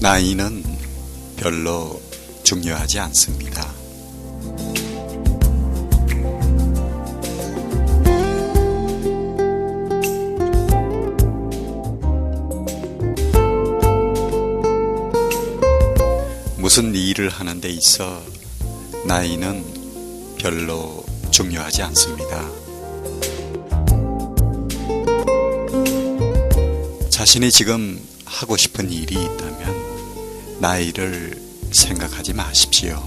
나이는 별로 중요하지 않습니다. 무슨 일을 하는 데 있어 나이는 별로 중요하지 않습니다. 자신이 지금 하고 싶은 일이 있다면 나이를 생각하지 마십시오.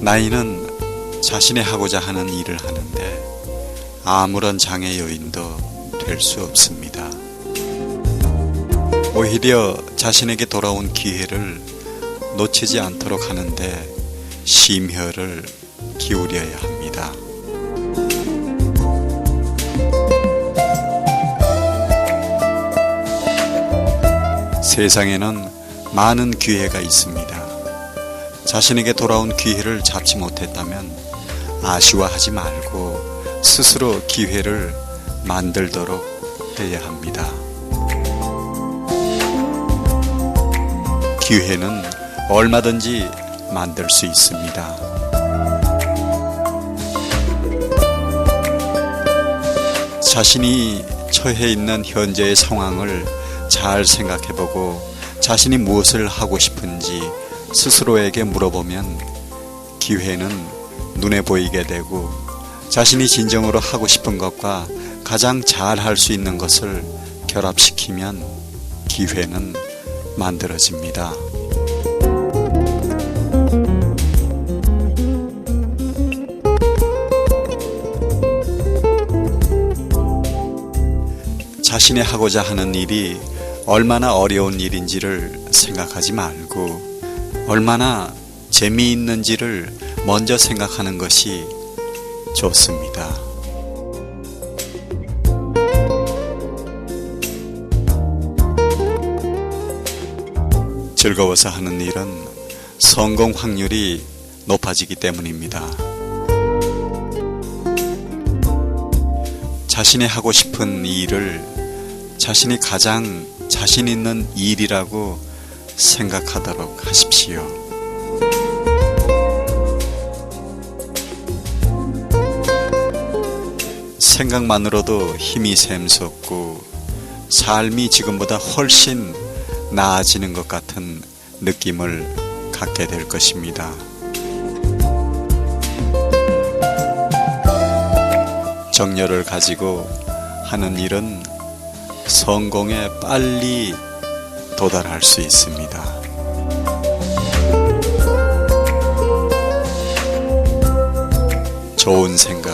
나이는 자신이 하고자 하는 일을 하는데 아무런 장애 요인도 될 수 없습니다. 오히려 자신에게 돌아온 기회를 놓치지 않도록 하는데 심혈을 기울여야 합니다. 세상에는 많은 기회가 있습니다. 자신에게 돌아온 기회를 잡지 못했다면 아쉬워하지 말고 스스로 기회를 만들도록 해야 합니다. 기회는 얼마든지 만들 수 있습니다. 자신이 처해 있는 현재의 상황을 잘 생각해보고 자신이 무엇을 하고 싶은지 스스로에게 물어보면 기회는 눈에 보이게 되고 자신이 진정으로 하고 싶은 것과 가장 잘 할 수 있는 것을 결합시키면 기회는 만들어집니다. 자신이 하고자 하는 일이 얼마나 어려운 일인지를 생각하지 말고 얼마나 재미있는지를 먼저 생각하는 것이 좋습니다. 즐거워서 하는 일은 성공 확률이 높아지기 때문입니다. 자신이 하고 싶은 일을 자신이 가장 자신 있는 일이라고 생각하도록 하십시오. 생각만으로도 힘이 샘솟고 삶이 지금보다 훨씬 나아지는 것 같은 느낌을 갖게 될 것입니다. 정열을 가지고 하는 일은 성공에 빨리 도달할 수 있습니다. 좋은 생각